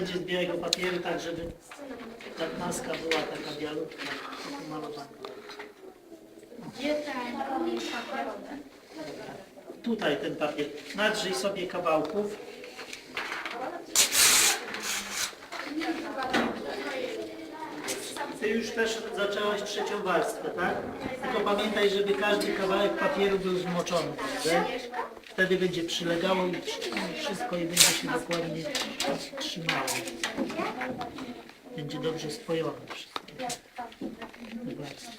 Będzie z białego papieru, tak żeby ta maska była taka bialutka, pomalowana. Tutaj ten papier. Nadrzyj sobie kawałków. Ty już też zaczęłaś trzecią warstwę, tak? Tylko pamiętaj, żeby każdy kawałek papieru był zmoczony, prawda? Wtedy będzie przylegało i wszy- wszystko i będzie się dokładnie trzymało. Będzie dobrze spojone wszystko. Warstwy.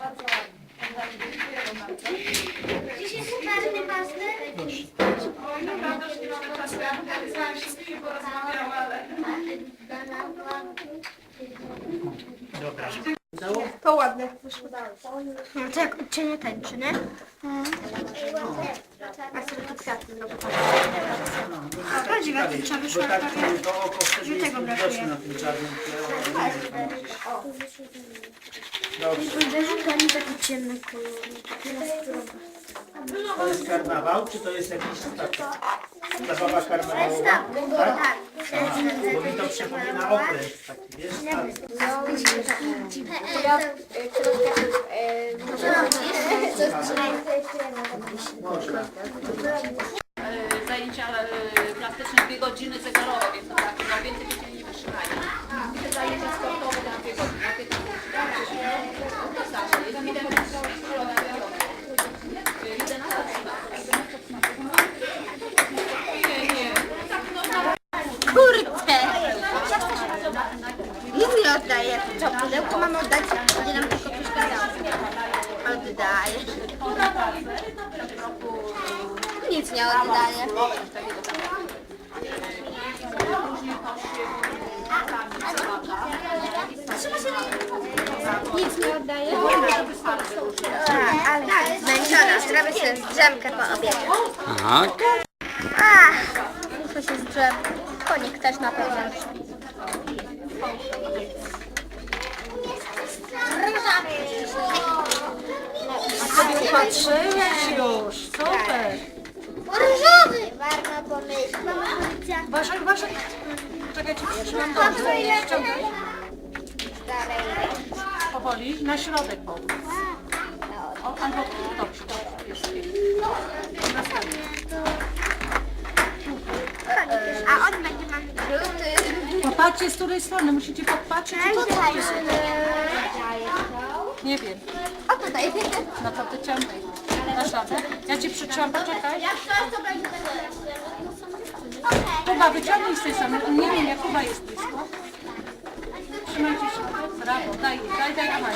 No to jak uczenie tańczy, nie? A kwiaty. A prawdziwe, to trzeba wyszło Bo tak prawie- to oko wtedy jest tego widoczne brakuje. na tym czarnym. Dobrze. Uderzykami taki ciemny kolor. To jest karnawał, czy to jest jakiś tak? Zabawa karnawałowa? Tak, tak. Bo mi to przypomina okręt taki, wiesz? Tak. Można. e, zajęcia e, plastyczne dwie godziny zegarowe, więc to tak, no więcej dzieci nie wytrzymają. I te zajęcia sportowe na dwie godziny, na 15 minut. To starsze, jest mi ten szkolona wiadomo. Idę na to Nie, nie, tak no na Kurde! Nic nie oddaje. Co, pudełko mam oddać? Nie nam tylko przeszkadzało. Oddaję. Nic nie oddaje. Nic nie oddaje. Ale tak, zmęczona. Zrobię sobie drzemkę po obiedzie. Aha, Ach, muszę się zdrzem. Konik też na pewno. Sobie upatrzyłeś już. Super. Różowy! Warto pomyśleć. Waszek, Waszek. Czekajcie, trzymam to. Ściągaj. Powoli, na środek powoli. O, albo tu, dobrze, dobrze, jest. Następny. A on będzie mam żółty. Popatrzcie z której strony, musicie podpatrzeć i podpatrzeć. Nie wiem. No to ty ciągnij. Dasz radę? Ja cię przytrzymam, poczekaj. Jak coś, to będzie Kuba, wyciągnij z tej strony. Nie wiem, jak Kuba jest blisko. Trzymajcie się. Brawo, daj, daj, daj, daj.